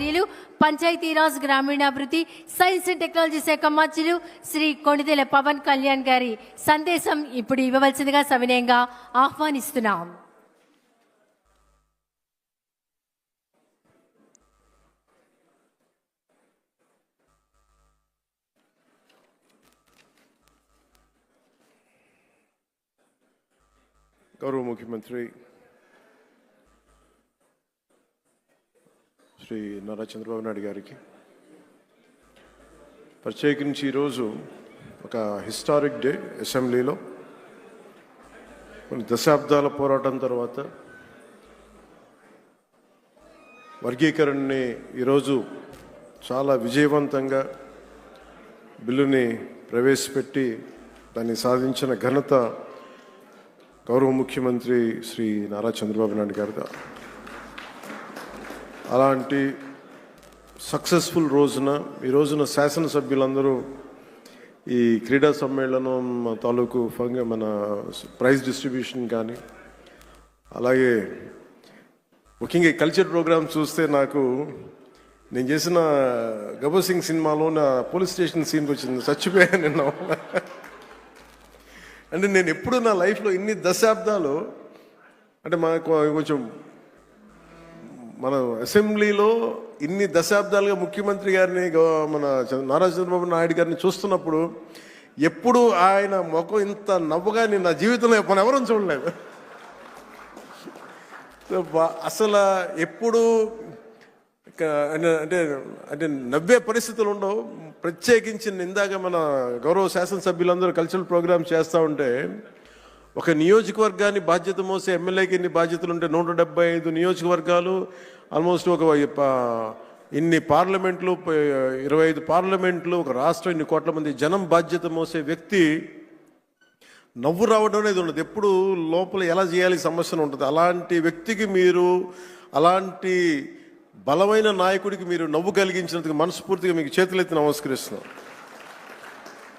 వర్యులు పంచాయతీరాజ్ గ్రామీణాభివృద్ధి science and technology శాఖ మంత్రులు శ్రీ కొణిదెల పవన్ కళ్యాణ్ గారి సందేశం ఇప్పుడు ఇవ్వవలసిందిగా సవినయంగా ఆహ్వానిస్తున్నాం. గౌరవ ముఖ్యమంత్రి శ్రీ నారా చంద్రబాబు నాయుడు గారికి. ప్రత్యేకించి ఈరోజు ఒక హిస్టారిక్ డే అసెంబ్లీలో. కొన్ని దశాబ్దాల పోరాటం తర్వాత వర్గీకరణని ఈరోజు చాలా విజయవంతంగా బిల్లుని ప్రవేశపెట్టి దాన్ని సాధించిన ఘనత గౌరవ ముఖ్యమంత్రి శ్రీ నారా చంద్రబాబు నాయుడు గారు అలాంటి సక్సెస్ఫుల్ రోజున ఈ రోజున శాసనసభ్యులందరూ ఈ క్రీడా సమ్మేళనం తాలూకు ఫంగ మన ప్రైజ్ డిస్ట్రిబ్యూషన్ కానీ అలాగే ముఖ్యంగా ఈ కల్చర్ ప్రోగ్రామ్ చూస్తే నాకు నేను చేసిన గబర్ సింగ్ సినిమాలో నా పోలీస్ స్టేషన్ సీన్కి వచ్చింది చచ్చిపోయాను నిన్న. అంటే నేను ఎప్పుడు నా లైఫ్లో ఇన్ని దశాబ్దాలు అంటే మాకు కొంచెం మన అసెంబ్లీలో ఇన్ని దశాబ్దాలుగా ముఖ్యమంత్రి గారిని మన చంద్ర- నారా చంద్రబాబు నాయుడు గారిని చూస్తున్నప్పుడు ఎప్పుడు ఆయన ముఖం ఇంత నవ్వుగా నేను నా జీవితంలో మనం ఎవరూ చూడలేదు. అసలు ఎప్పుడు అంటే- అంటే అంటే నవ్వే పరిస్థితులు ఉండవు. ప్రత్యేకించి ఇందాక మన గౌరవ శాసనసభ్యులందరూ కల్చరల్ ప్రోగ్రామ్స్ చేస్తూ ఉంటే ఒక నియోజకవర్గాన్ని బాధ్యత మోసే ఎమ్మెల్యేకి ఇన్ని బాధ్యతలు ఉంటే నూట డెబ్బై ఐదు నియోజకవర్గాలు ఆల్మోస్ట్ ఒక ఇన్ని పార్లమెంట్లు ఇరవై ఐదు పార్లమెంట్లు ఒక రాష్ట్రం ఇన్ని కోట్ల మంది జనం బాధ్యత మోసే వ్యక్తి నవ్వు రావడం అనేది ఉండదు. ఎప్పుడు లోపల ఎలా చేయాలి సమస్యను ఉంటుంది. అలాంటి వ్యక్తికి మీరు అలాంటి బలమైన నాయకుడికి మీరు నవ్వు కలిగించినందుకు మనస్ఫూర్తిగా మీకు చేతులెత్తి నమస్కరిస్తున్నాం.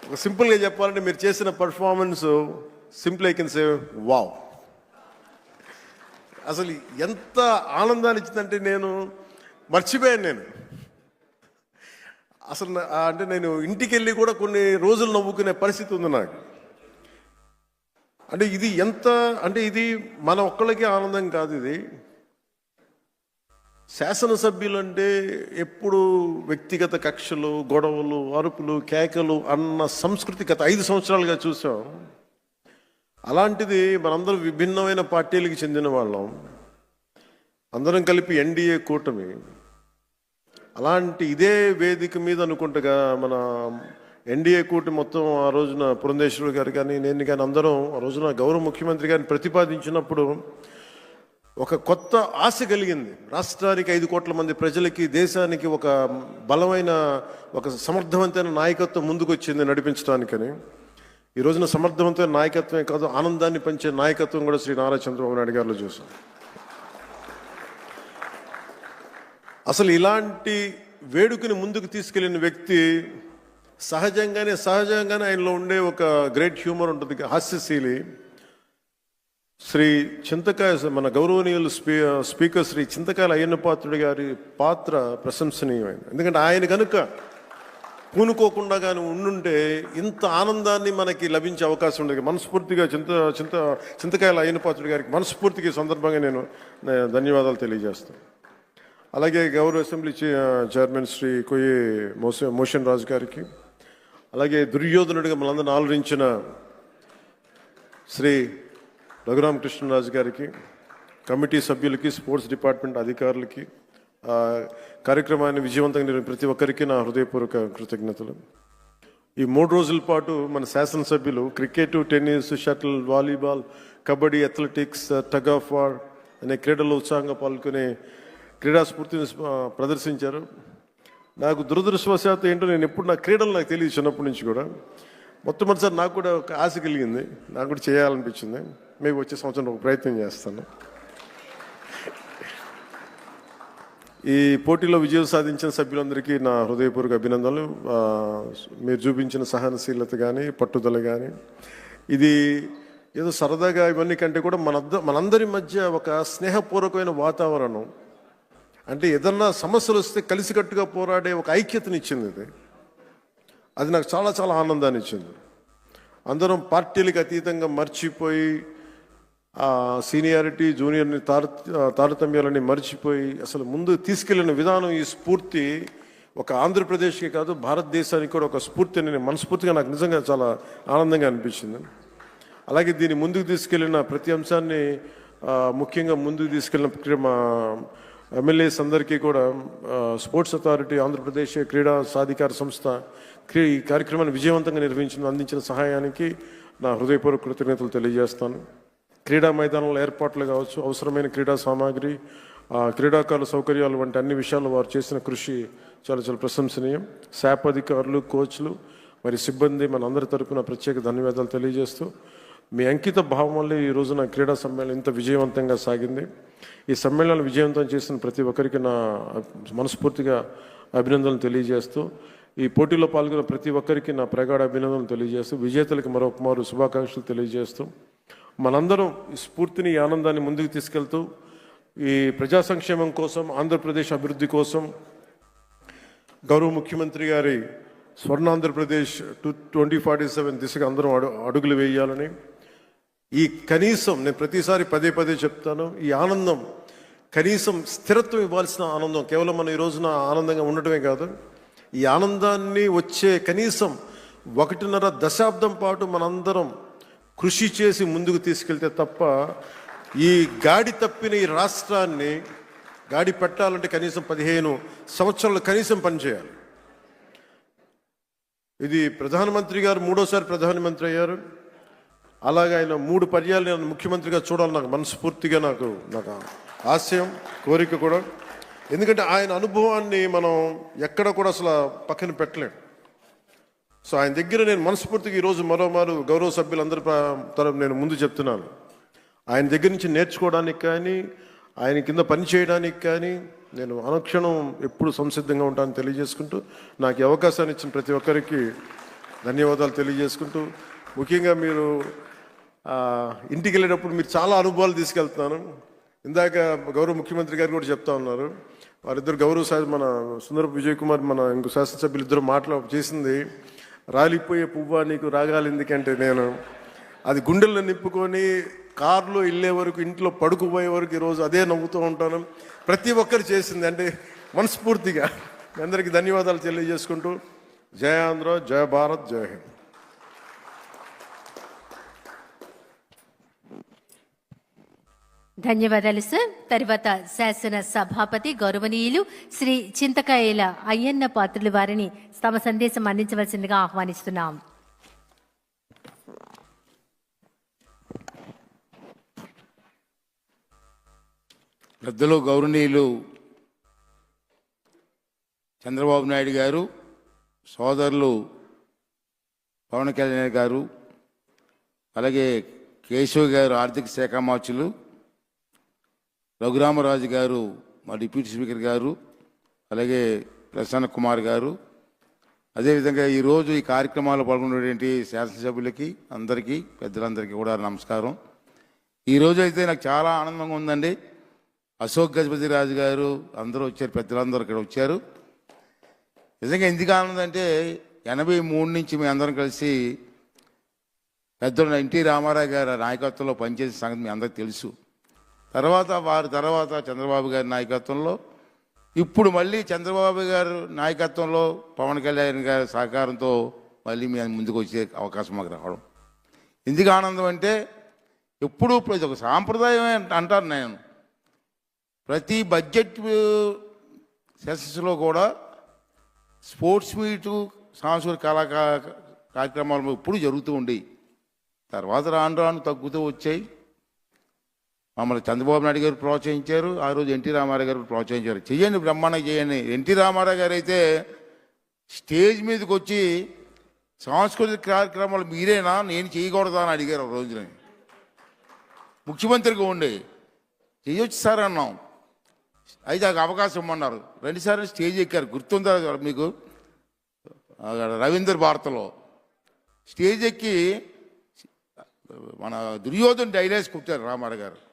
ఒక సింపుల్గా చెప్పాలంటే మీరు చేసిన performance simple I can say wow అసలు ఎంత ఆనందాన్ని ఇచ్చిందంటే నేను మర్చిపోయాను నేను. అసలు అంటే నేను ఇంటికి వెళ్ళి కూడా కొన్ని రోజులు నవ్వుకునే పరిస్థితి ఉంది నాకు. అంటే ఇది ఎంత అంటే ఇది మన ఒక్కళ్ళకి ఆనందం కాదు ఇది. శాసనసభ్యులు అంటే ఎప్పుడు వ్యక్తిగత కక్షలు గొడవలు అరుపులు కేకలు అన్న సంస్కృతి గత ఐదు సంవత్సరాలుగా చూసాం. అలాంటిది మనందరం విభిన్నమైన పార్టీలకు చెందిన వాళ్ళం. అందరం కలిపి ఎన్డీఏ కూటమి. అలాంటి ఇదే వేదిక మీద అనుకుంటగా మన ఎన్డీఏ కూటమి మొత్తం ఆ రోజున పురంధేశ్వరుడు గారు కానీ నేను కానీ అందరం ఆ రోజున గౌరవ ముఖ్యమంత్రి గారిని ప్రతిపాదించినప్పుడు ఒక కొత్త ఆశ కలిగింది. రాష్ట్రానికి ఐదు కోట్ల మంది ప్రజలకి దేశానికి ఒక బలమైన ఒక సమర్థవంతమైన నాయకత్వం ముందుకు వచ్చింది నడిపించడానికని ఈ రోజున సమర్థవంతమైన నాయకత్వమే కాదు ఆనందాన్ని పంచే నాయకత్వం కూడా శ్రీ నారా చంద్రబాబు నాయుడు గారిలో చూసాం. అసలు ఇలాంటి వేడుకని ముందుకు తీసుకెళ్ళిన వ్యక్తి సహజంగానే సహజంగానే ఆయనలో ఉండే ఒక గ్రేట్ హ్యూమర్ ఉంటుంది హాస్యశీలి. శ్రీ చింతకాయ మన గౌరవనీయులు స్పీ స్పీకర్ శ్రీ చింతకాయల అయ్యన్న పాత్రుడి గారి పాత్ర ప్రశంసనీయమైనది ఎందుకంటే ఆయన కనుక పూనుకోకుండా కానీ ఉండుంటే ఇంత ఆనందాన్ని మనకి లభించే అవకాశం ఉండేది. మనస్ఫూర్తిగా చింత చింత చింతకాయల అయ్యన్న పాత్రుడి గారికి మనస్ఫూర్తిగా సందర్భంగా నేను ధన్యవాదాలు తెలియజేస్తాను. అలాగే గౌరవ అసెంబ్లీ చైర్మన్ శ్రీ కొయ్యి మోస మోషన్ రాజు గారికి అలాగే దుర్యోధనుడిగా మనందరిని ఆలోచించిన శ్రీ రఘురామకృష్ణరాజు గారికి కమిటీ సభ్యులకి స్పోర్ట్స్ డిపార్ట్మెంట్ అధికారులకి కార్యక్రమాన్ని విజయవంతంగా నేను ప్రతి ఒక్కరికి నా హృదయపూర్వక కృతజ్ఞతలు. ఈ మూడు రోజుల పాటు మన శాసనసభ్యులు cricket tennis shuttle volleyball kabaddi athletics tug of war అనే క్రీడల్లో ఉత్సాహంగా పాల్గొనే క్రీడా స్ఫూర్తిని ప్రదర్శించారు. నాకు దురదృష్టవశాత్తు ఏంటో నేను ఎప్పుడు నా క్రీడలు నాకు తెలియదు చిన్నప్పటి నుంచి కూడా. మొట్టమొదటిసారి నాకు కూడా ఒక ఆశ కలిగింది. నాకు కూడా చేయాలనిపించింది. మేము వచ్చే సంవత్సరం ఒక ప్రయత్నం చేస్తాను. ఈ పోటీలో విజయం సాధించిన సభ్యులందరికీ నా హృదయపూర్వక అభినందనలు. మీరు చూపించిన సహనశీలత కానీ పట్టుదల కానీ ఇది ఏదో సరదాగా ఇవన్నీ కంటే కూడా మన మనందరి మధ్య ఒక స్నేహపూర్వకమైన వాతావరణం. అంటే ఏదన్నా సమస్యలు వస్తే కలిసికట్టుగా పోరాడే ఒక ఐక్యతనిచ్చింది ఇది. అది నాకు చాలా చాలా ఆనందాన్ని ఇచ్చింది. అందరం పార్టీలకు అతీతంగా మర్చిపోయి సీనియారిటీ జూనియర్ని తార తారతమ్యాలని మర్చిపోయి అసలు ముందు తీసుకెళ్ళిన విధానం ఈ స్ఫూర్తి ఒక ఆంధ్రప్రదేశ్కి కాదు భారతదేశానికి కూడా ఒక స్ఫూర్తి నేను మనస్ఫూర్తిగా నాకు నిజంగా చాలా ఆనందంగా అనిపించింది. అలాగే దీన్ని ముందుకు తీసుకెళ్ళిన ప్రతి అంశాన్ని ముఖ్యంగా ముందుకు తీసుకెళ్ళిన మా ఎమ్మెల్యేస్ అందరికీ కూడా స్పోర్ట్స్ అథారిటీ ఆంధ్రప్రదేశ్ క్రీడా సాధికార సంస్థ క్రీ ఈ కార్యక్రమాన్ని విజయవంతంగా నిర్వహించిన అందించిన సహాయానికి నా హృదయపూర్వక కృతజ్ఞతలు తెలియజేస్తాను. క్రీడా మైదానంలో ఏర్పాట్లు కావచ్చు అవసరమైన క్రీడా సామాగ్రి ఆ, క్రీడాకారుల సౌకర్యాలు వంటి అన్ని విషయాలు వారు చేసిన కృషి చాలా చాలా ప్రశంసనీయం. శాప్ అధికారులు కోచ్లు మరి సిబ్బంది మన అందరి తరపున ప్రత్యేక ధన్యవాదాలు తెలియజేస్తూ మీ అంకిత భావం వల్ల ఈ రోజున క్రీడా సమ్మేళనం ఇంత విజయవంతంగా సాగింది. ఈ సమ్మేళనాలు విజయవంతం చేసిన ప్రతి ఒక్కరికి నా మనస్ఫూర్తిగా అభినందనలు తెలియజేస్తూ ఈ పోటీలో పాల్గొన్న ప్రతి ఒక్కరికి నా ప్రగాఢ అభినందనలు తెలియజేస్తూ విజేతలకు మరొక మారు శుభాకాంక్షలు తెలియజేస్తూ మనందరం స్ఫూర్తిని ఆనందాన్ని ముందుకు తీసుకెళ్తూ ఈ ప్రజా సంక్షేమం కోసం ఆంధ్రప్రదేశ్ అభివృద్ధి కోసం గౌరవ ముఖ్యమంత్రి గారి స్వర్ణ Andhra Pradesh two twenty forty seven దిశగా అందరం అడు అడుగులు వేయాలని ఈ కనీసం నేను ప్రతిసారి పదే పదే చెప్తాను ఈ ఆనందం కనీసం స్థిరత్వం ఇవ్వాల్సిన ఆనందం కేవలం మనం ఈ రోజున ఆనందంగా ఉండటమే కాదు ఈ ఆనందాన్ని వచ్చే కనీసం ఒకటిన్నర దశాబ్దం పాటు మనందరం కృషి చేసి ముందుకు తీసుకెళ్తే తప్ప ఈ గాడి తప్పిన ఈ రాష్ట్రాన్ని గాడి పెట్టాలంటే కనీసం పదిహేను సంవత్సరాలు కనీసం పనిచేయాలి. ఇది ప్రధానమంత్రి గారు మూడోసారి ప్రధానమంత్రి అయ్యారు. అలాగే ఆయన మూడు పర్యాలు నేను ముఖ్యమంత్రిగా చూడాలి నాకు మనస్ఫూర్తిగా నాకు నాకు ఆశయం కోరిక కూడా. ఎందుకంటే ఆయన అనుభవాన్ని మనం ఎక్కడ కూడా అసలు పక్కన పెట్టలేము సో ఆయన దగ్గర నేను మనస్ఫూర్తిగా ఈరోజు మరోమారు గౌరవ సభ్యులందరి తరపు నేను ముందు చెప్తున్నాను. ఆయన దగ్గర నుంచి నేర్చుకోవడానికి కానీ ఆయన కింద పని చేయడానికి కానీ నేను అనుక్షణం ఎప్పుడు సంసిద్ధంగా ఉంటానని తెలియజేసుకుంటూ నాకు అవకాశాన్ని ఇచ్చిన ప్రతి ఒక్కరికి ధన్యవాదాలు తెలియజేసుకుంటూ ముఖ్యంగా మీరు ఇంటికి వెళ్ళేటప్పుడు మీరు చాలా అనుభవాలు తీసుకెళ్తున్నాను. ఇందాక గౌరవ ముఖ్యమంత్రి గారు కూడా చెప్తా ఉన్నారు. వారిద్దరు గౌరవ శాస మన సుందర విజయ్ కుమార్ మన ఇంకో శాసనసభ్యులు ఇద్దరు మాట్లా చేసింది రాలిపోయే పువ్వా నీకు రాగాలి ఎందుకంటే నేను? అది గుండెల్లో నింపుకొని కారులో వెళ్ళే వరకు ఇంట్లో పడుకుపోయే వరకు ఈరోజు అదే నవ్వుతూ ఉంటాను. ప్రతి ఒక్కరు చేసింది అంటే మనస్ఫూర్తిగా. అందరికీ ధన్యవాదాలు తెలియజేసుకుంటూ. జయ ఆంధ్ర జయ భారత్ జయ హింద్. ధన్యవాదాలు సార్ తర్వాత శాసన సభాపతి గౌరవనీయులు శ్రీ చింతకాయల అయ్యన్న పాత్రులు వారిని తమ సందేశం అందించవలసిందిగా ఆహ్వానిస్తున్నాం. పెద్దలు గౌరవనీయులు చంద్రబాబు నాయుడు గారు సోదరులు పవన్ కళ్యాణ్ గారు అలాగే కేశవ్ గారు ఆర్థిక శాఖ మార్చులు రఘురామరాజు గారు మా డిప్యూటీ స్పీకర్ గారు అలాగే ప్రసన్న కుమార్ గారు. అదేవిధంగా ఈరోజు ఈ కార్యక్రమాల్లో పాల్గొన్నటువంటి శాసనసభ్యులకి అందరికీ పెద్దలందరికీ కూడా నమస్కారం. ఈరోజు అయితే నాకు చాలా ఆనందంగా ఉందండి. అశోక్ గజపతి రాజు గారు అందరూ వచ్చారు పెద్దలందరూ ఇక్కడ వచ్చారు. నిజంగా ఎందుకు ఆనందం అంటే ఎనభై మూడు నుంచి మీ అందరం కలిసి పెద్దలు ఎన్టీ రామారావు గారు నాయకత్వంలో పనిచేసిన సంగతి మీ అందరికీ తెలుసు. తర్వాత వారి తర్వాత చంద్రబాబు గారి నాయకత్వంలో ఇప్పుడు మళ్ళీ చంద్రబాబు గారు నాయకత్వంలో పవన్ కళ్యాణ్ గారి సహకారంతో మళ్ళీ మేము ముందుకు వచ్చే అవకాశం మాకు రావడం. ఎందుకు ఆనందం అంటే ఎప్పుడూ ఇది ఒక సాంప్రదాయం అంటాను నేను. ప్రతి బడ్జెట్ సెషన్స్లో కూడా స్పోర్ట్స్ మీటు సాంస్కృతిక కళా కార్యక్రమాలు ఎప్పుడు జరుగుతూ ఉండేవి. తర్వాత రాను రాను తగ్గుతూ వచ్చాయి. మమ్మల్ని చంద్రబాబు నాయుడు గారు ప్రోత్సహించారు ఆ రోజు ఎన్టీ రామారావు గారు ప్రోత్సహించారు. చేయండి బ్రహ్మాండంగా చేయండి ఎన్టీ రామారావు గారు అయితే స్టేజ్ మీదకి వచ్చి సాంస్కృతిక కార్యక్రమాలు మీరేనా? నేను చేయకూడదా అని అడిగారు ఆ రోజున. ముఖ్యమంత్రిగా ఉండే. చేయొచ్చు సార్ అన్నాం. అయితే నాకు అవకాశం ఇమ్మన్నారు. రెండుసార్లు స్టేజ్ ఎక్కారు. గుర్తుందా మీకు? రవీంద్ర భారత్లో. స్టేజ్ ఎక్కి మన దుర్యోధన డైలాగ్స్ కుట్టారు రామారావు గారు.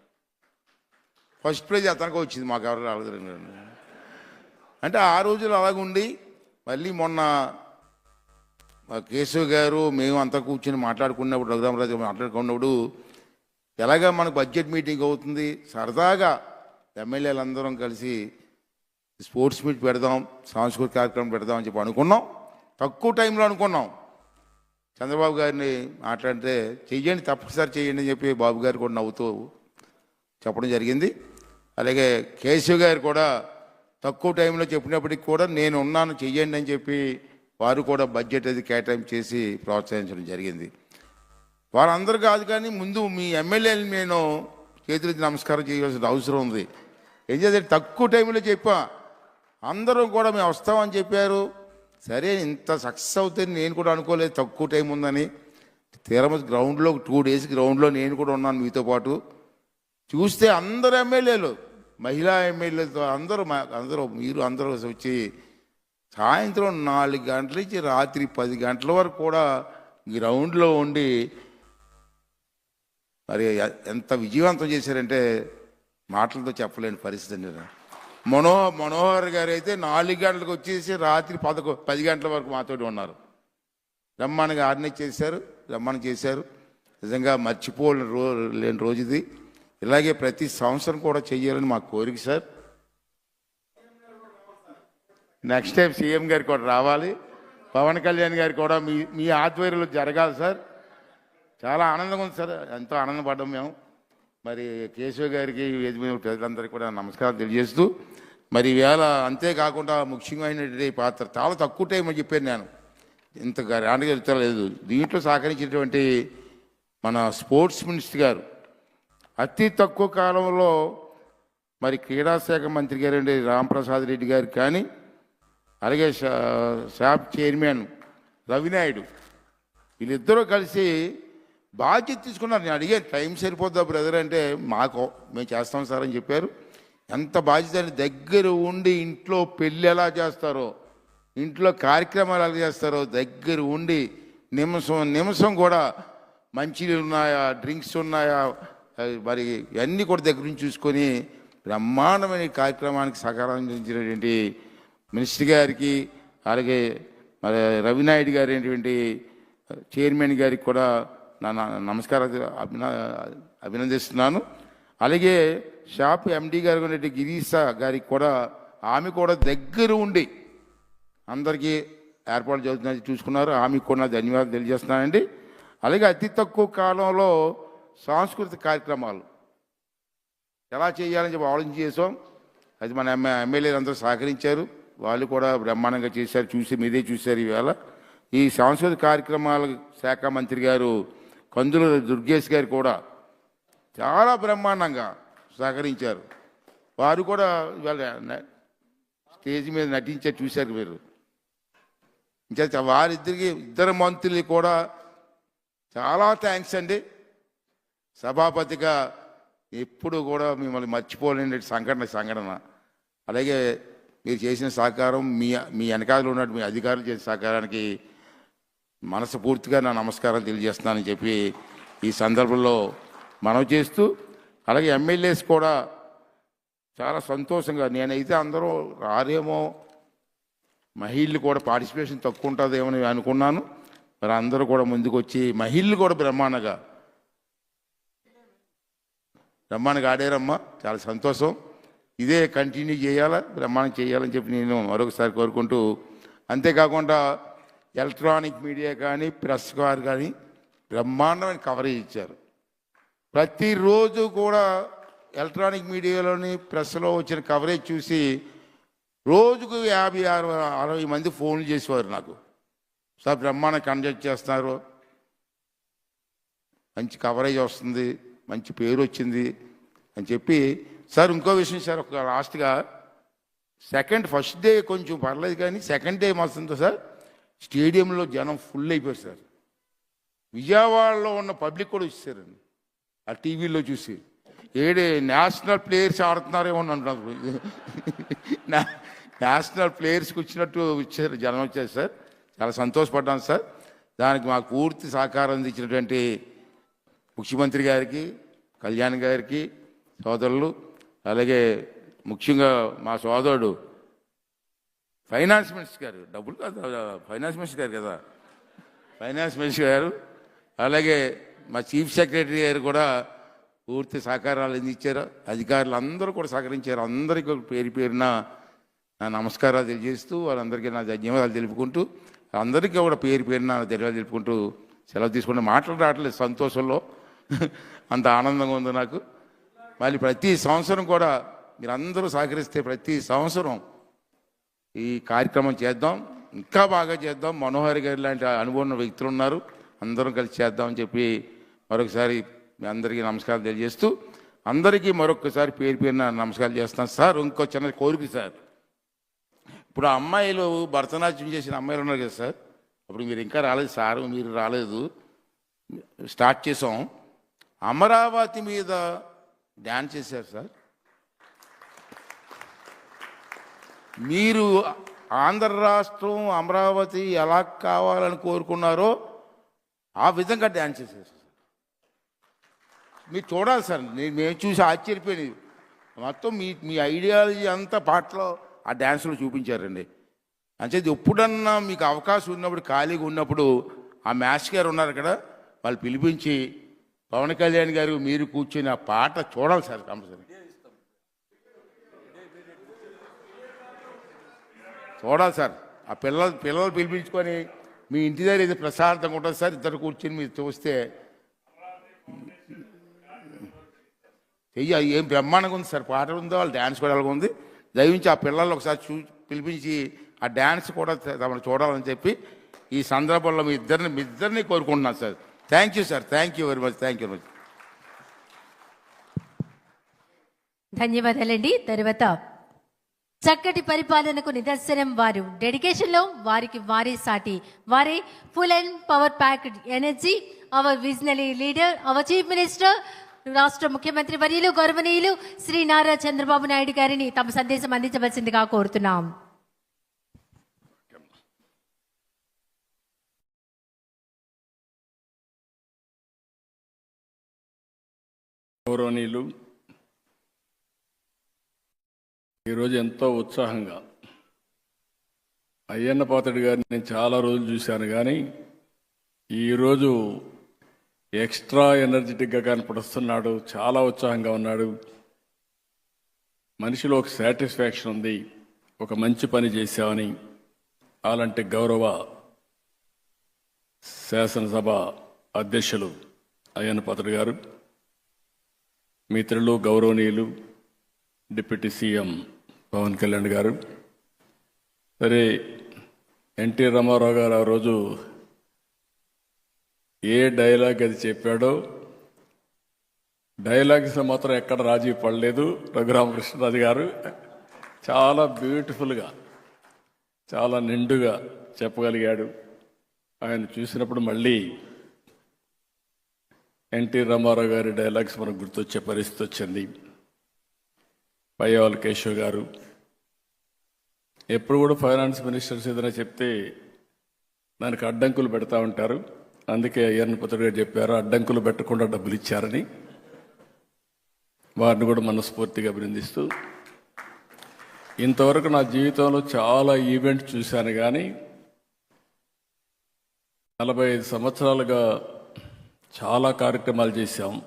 ఫస్ట్ ప్రైజ్ అతనికి వచ్చింది మాకు ఎవరు రాలేదు అంటే ఆ రోజులు అలాగుండి మళ్ళీ మొన్న కేశవ్ గారు మేము అంతా కూర్చొని మాట్లాడుకున్నప్పుడు రఘురామరాజు మాట్లాడుకున్నప్పుడు ఎలాగా మనకు బడ్జెట్ మీటింగ్ అవుతుంది సరదాగా ఎమ్మెల్యేలు అందరం కలిసి స్పోర్ట్స్ మీట్ పెడదాం సాంస్కృతిక కార్యక్రమం పెడదాం అని చెప్పి అనుకున్నాం. తక్కువ టైంలో అనుకున్నాం. చంద్రబాబు గారిని మాట్లాడితే చెయ్యండి తప్పనిసరి చేయండి అని చెప్పి బాబు గారు కూడా నవ్వుతూ చెప్పడం జరిగింది. అలాగే కేశవ్ గారు కూడా తక్కువ టైంలో చెప్పినప్పటికి కూడా నేను ఉన్నాను చెయ్యండి అని చెప్పి వారు కూడా బడ్జెట్ అది కేటాయింపు చేసి ప్రోత్సహించడం జరిగింది. వారందరూ కాదు కానీ ముందు మీ ఎమ్మెల్యేలు నేను చేతులెత్తి నమస్కారం చేయవలసిన అవసరం ఉంది. ఏం చేస్తే తక్కువ టైంలో చెప్పా. అందరూ కూడా మేము వస్తామని చెప్పారు. సరే ఇంత సక్సెస్ అవుతుంది నేను కూడా అనుకోలేదు తక్కువ టైం ఉందని. తీరమ గ్రౌండ్లో టూ డేస్ గ్రౌండ్లో నేను కూడా ఉన్నాను మీతో పాటు. చూస్తే అందరు ఎమ్మెల్యేలు మహిళా ఎమ్మెల్యేలతో అందరూ అందరూ మీరు అందరూ వచ్చి సాయంత్రం నాలుగు గంటల నుంచి రాత్రి పది గంటల వరకు కూడా గ్రౌండ్లో ఉండి మరి ఎంత విజయవంతం చేశారంటే మాటలతో చెప్పలేని పరిస్థితి అండి మనో మనోహర్ గారు అయితే నాలుగు గంటలకు వచ్చేసి రాత్రి పదకొ పది గంటల వరకు మాతోటి ఉన్నారు. రమ్మని ఆర్నే చేశారు రమ్మని చేశారు. నిజంగా మర్చిపోలేని రో లేని రోజు ఇది. ఇలాగే ప్రతి సంవత్సరం కూడా చెయ్యాలని మా కోరిక సార్. నెక్స్ట్ టైం సీఎం గారు కూడా రావాలి. పవన్ కళ్యాణ్ గారు కూడా మీ మీ ఆధ్వర్యంలో జరగాలి సార్. చాలా ఆనందంగా ఉంది సార్. ఎంతో ఆనందపడ్డాం మేము. మరి కేశవ్ గారికి యజమాని ప్రజలందరికీ కూడా నమస్కారం తెలియజేస్తూ మరి ఈవేళ అంతేకాకుండా ముఖ్యమైనటువంటి పాత్ర చాలా తక్కువ టైం అని చెప్పాను నేను. ఇంత గ్రాండ్గా చెప్తలేదు దీంట్లో సహకరించినటువంటి మన స్పోర్ట్స్ మినిస్టర్ గారు అతి తక్కువ కాలంలో మరి క్రీడా శాఖ మంత్రి గారండి రాంప్రసాద్ రెడ్డి గారు కానీ అలాగే షా- షాప్ చైర్మన్ రవినాయుడు వీళ్ళిద్దరూ కలిసి బాధ్యత తీసుకున్నారు. నేను అడిగే టైం సరిపోద్దా బ్రదర్ అంటే మాకు మేము చేస్తాం సార్ అని చెప్పారు. ఎంత బాధ్యత దగ్గర ఉండి ఇంట్లో పెళ్ళి ఎలా చేస్తారో ఇంట్లో కార్యక్రమాలు ఎలా చేస్తారో దగ్గర ఉండి నిమిషం నిమిషం కూడా మంచినీళ్ళు ఉన్నాయా డ్రింక్స్ ఉన్నాయా మరి ఇవన్నీ కూడా దగ్గర నుంచి చూసుకొని బ్రహ్మాండమైన కార్యక్రమానికి కార్యక్రమానికి చేసినటువంటి మినిస్టర్ గారికి అలాగే మరి రవినాయుడు గారు అయినటువంటి చైర్మన్ గారికి కూడా నా నమస్కారం అభినా అభిన అభినందిస్తున్నాను. అలాగే షాప్ ఎండి గారు ఉన్నటువంటి గిరీష గారికి కూడా ఆమె కూడా దగ్గర ఉండి అందరికీ ఏర్పాటు చేస్తున్నది చూసుకున్నారు. ఆమెకు కూడా నా ధన్యవాదాలు తెలియజేస్తున్నానండి. అలాగే అతి తక్కువ కాలంలో సాంస్కృతిక కార్యక్రమాలు. ఎలా చేయాలని చెప్పి ఆలోచన చేసాం అది మన ఎమ్మె ఎమ్మెల్యేలు అందరూ సహకరించారు. వాళ్ళు కూడా బ్రహ్మాండంగా చేశారు. చూసి మీరే చూశారు ఈవేళ ఈ సాంస్కృతిక కార్యక్రమాల శాఖ మంత్రి గారు కందుల దుర్గేష్ గారు కూడా చాలా బ్రహ్మాండంగా సహకరించారు. వారు కూడా ఇవాళ స్టేజ్ మీద నటించారు. చూశారు మీరు. ఇంకా వారిద్దరికి ఇద్దరు మంత్రులు కూడా చాలా థ్యాంక్స్ అండి. సభాపతిగా ఎప్పుడు కూడా మిమ్మల్ని మర్చిపోలేని సంఘటన సంఘటన. అలాగే మీరు చేసిన సహకారం మీ మీ వెనకాల ఉన్నట్టు మీ అధికారులు చేసిన సహకారానికి మనస్ఫూర్తిగా నా నమస్కారం తెలియజేస్తున్నానని చెప్పి ఈ సందర్భంలో మనం చేస్తూ అలాగే ఎమ్మెల్యేస్ కూడా చాలా సంతోషంగా నేనైతే అందరూ రారేమో మహిళలు కూడా పార్టిసిపేషన్ తక్కువ ఉంటుందేమో అని అనుకున్నాను. మరి అందరూ కూడా ముందుకు వచ్చి మహిళలు కూడా బ్రహ్మాండంగా బ్రహ్మాండంగా ఆడారమ్మా. చాలా సంతోషం. ఇదే కంటిన్యూ చేయాలా? బ్రహ్మాండం చేయాలని చెప్పి నేను మరొకసారి కోరుకుంటూ అంతేకాకుండా ఎలక్ట్రానిక్ మీడియా కానీ ప్రెస్ వారు కానీ బ్రహ్మాండమైన కవరేజ్ ఇచ్చారు. ప్రతిరోజు కూడా ఎలక్ట్రానిక్ మీడియాలోని ప్రెస్లో వచ్చిన కవరేజ్ చూసి రోజుకు యాభై ఆరు అరవై మంది ఫోన్లు చేసేవారు నాకు. సార్ బ్రహ్మాండం కండక్ట్ చేస్తున్నారు. మంచి కవరేజ్ వస్తుంది. మంచి పేరు వచ్చింది అని చెప్పి సార్ ఇంకో విషయం సార్ ఒక లాస్ట్గా సెకండ్ ఫస్ట్ డే కొంచెం పర్లేదు కానీ సెకండ్ డే మాత్రంతో సార్? స్టేడియంలో జనం ఫుల్ అయిపోయారు సార్. విజయవాడలో ఉన్న పబ్లిక్ కూడా వచ్చేసారండి. ఆ టీవీలో చూసి. ఏడే నేషనల్ ప్లేయర్స్ ఆడుతున్నారేమో అని అంటున్నారు. నేషనల్ ప్లేయర్స్కి వచ్చినట్టు వచ్చారు జనం వచ్చారు సార్. చాలా సంతోషపడ్డాను సార్. దానికి మాకు పూర్తి సహకారం అందించినటువంటి ముఖ్యమంత్రి గారికి కళ్యాణ్ గారికి సోదరులు అలాగే ముఖ్యంగా మా సోదరుడు ఫైనాన్స్ మినిస్టర్ గారు. డబ్బులు కాదు ఫైనాన్స్ మినిస్టర్ గారు కదా. ఫైనాన్స్ మినిస్టర్ గారు. అలాగే మా చీఫ్ సెక్రటరీ గారు కూడా పూర్తి సహకారాలు అందించారు. అధికారులు అందరూ కూడా సహకరించారు. అందరికీ పేరు పేరున నా నమస్కారాలు తెలియజేస్తూ వాళ్ళందరికీ నా ధన్యవాదాలు తెలుపుకుంటూ అందరికీ కూడా పేరు పేరున ధన్యవాదాలు తెలుపుకుంటూ సెలవు తీసుకుంటూ మాటలు రావట్లేదు సంతోషంలో. అంత ఆనందంగా ఉంది నాకు. మళ్ళీ ప్రతి సంవత్సరం కూడా మీరు అందరూ సహకరిస్తే ప్రతి సంవత్సరం ఈ కార్యక్రమం చేద్దాం. ఇంకా బాగా చేద్దాం. మనోహర్ గారి లాంటి అనుభవం ఉన్న వ్యక్తులు ఉన్నారు. అందరం కలిసి చేద్దామని చెప్పి మరొకసారి మీ అందరికీ నమస్కారం తెలియజేస్తూ అందరికీ మరొకసారి పేరు పేరున నమస్కారం చేస్తాను సార్ ఇంకో చిన్న కోరిక సార్. ఇప్పుడు ఆ అమ్మాయిలు భరతనాట్యం చేసిన అమ్మాయిలు ఉన్నారు కదా సార్. అప్పుడు మీరు ఇంకా రాలేదు. సార్ మీరు రాలేదు. స్టార్ట్ చేసాం. అమరావతి మీద డ్యాన్స్ చేశారు సార్. మీరు ఆంధ్ర రాష్ట్రం అమరావతి ఎలా కావాలని కోరుకున్నారో ఆ విధంగా డ్యాన్స్ చేశారు సార్. మీరు చూడాలి సార్ నేను మేము చూసి ఆశ్చర్యపోయింది మొత్తం మీ మీ ఐడియాలజీ అంతా పాటలో ఆ డ్యాన్స్లో చూపించారండి. అంటే ఎప్పుడన్నా మీకు అవకాశం ఉన్నప్పుడు ఖాళీగా ఉన్నప్పుడు ఆ మ్యాచ్ గారు ఉన్నారు కదా వాళ్ళు పిలిపించి పవన్ కళ్యాణ్ గారు మీరు కూర్చొని ఆ పాట చూడాలి సార్ కంపల్సరీ. చూడాలి సార్. ఆ పిల్లలు పిల్లలు పిలిపించుకొని మీ ఇంటి దగ్గర ఇది ప్రశాంతంగా ఉంటుంది సార్ ఇద్దరు కూర్చొని మీరు చూస్తే. చెయ్యి ఏం బ్రహ్మాండంగా ఉంది సార్ పాట ఉందో? వాళ్ళు డ్యాన్స్ కూడా అలాగ ఉంది. దయవించి ఆ పిల్లలు ఒకసారి చూ పిలిపించి ఆ డ్యాన్స్ కూడా తమను చూడాలని చెప్పి ఈ సందర్భంలో మీ ఇద్దరిని మీ ఇద్దరిని కోరుకుంటున్నాను sir. Thank you sir thank you very much thank you very much ధన్యవాదాలండి. తర్వాత చక్కటి పరిపాలనకు నిదర్శనం వారు. డెడికేషన్లో వారికి వారే సాటి. వారే full and power packed energy. Our visionary leader our chief minister రాష్ట్ర ముఖ్యమంత్రి వర్యులు గౌరవనీయులు శ్రీ నారా చంద్రబాబు నాయుడు గారిని తమ సందేశం అందించవలసిందిగా కోరుతున్నాం. గౌరవనీయులు ఈరోజు ఎంతో ఉత్సాహంగా అయ్యన్న పాతడి గారిని నేను చాలా రోజులు చూశాను కానీ ఈరోజు ఎక్స్ట్రా ఎనర్జెటిక్గా కనపడుస్తున్నాడు చాలా ఉత్సాహంగా ఉన్నాడు. మనిషిలో ఒక సాటిస్ఫాక్షన్ ఉంది ఒక మంచి పని చేశామని అలాంటి గౌరవ శాసనసభ అధ్యక్షులు అయ్యన్న పాత్రుడు గారు మిత్రులు గౌరవనీయులు డిప్యూటీ సీఎం పవన్ కళ్యాణ్ గారు. సరే ఎన్టీ రామారావు గారు ఆ రోజు ఏ డైలాగ్ అది చెప్పాడో డైలాగ్స్ మాత్రం ఎక్కడ రాజీ పడలేదు రఘురామకృష్ణరాజు గారు. చాలా బ్యూటిఫుల్గా చాలా నిండుగా చెప్పగలిగాడు. ఆయన చూసినప్పుడు మళ్ళీ ఎన్టీ రామారావు గారి డైలాగ్స్ మనకు గుర్తొచ్చే పరిస్థితి వచ్చింది. పయ్యవాల్ కేశవ్ గారు. ఎప్పుడు కూడా ఫైనాన్స్ మినిస్టర్స్ ఏదైనా చెప్తే దానికి అడ్డంకులు పెడతా ఉంటారు. అందుకే అయ్యన్న పుత్రుడు గారు చెప్పారు అడ్డంకులు పెట్టకుండా డబ్బులు ఇచ్చారని. వారిని కూడా మనస్ఫూర్తిగా అభినందిస్తూ. ఇంతవరకు నా జీవితంలో చాలా ఈవెంట్ చూశాను కానీ నలభై ఐదు సంవత్సరాలుగా చాలా కార్యక్రమాలు చేశాం.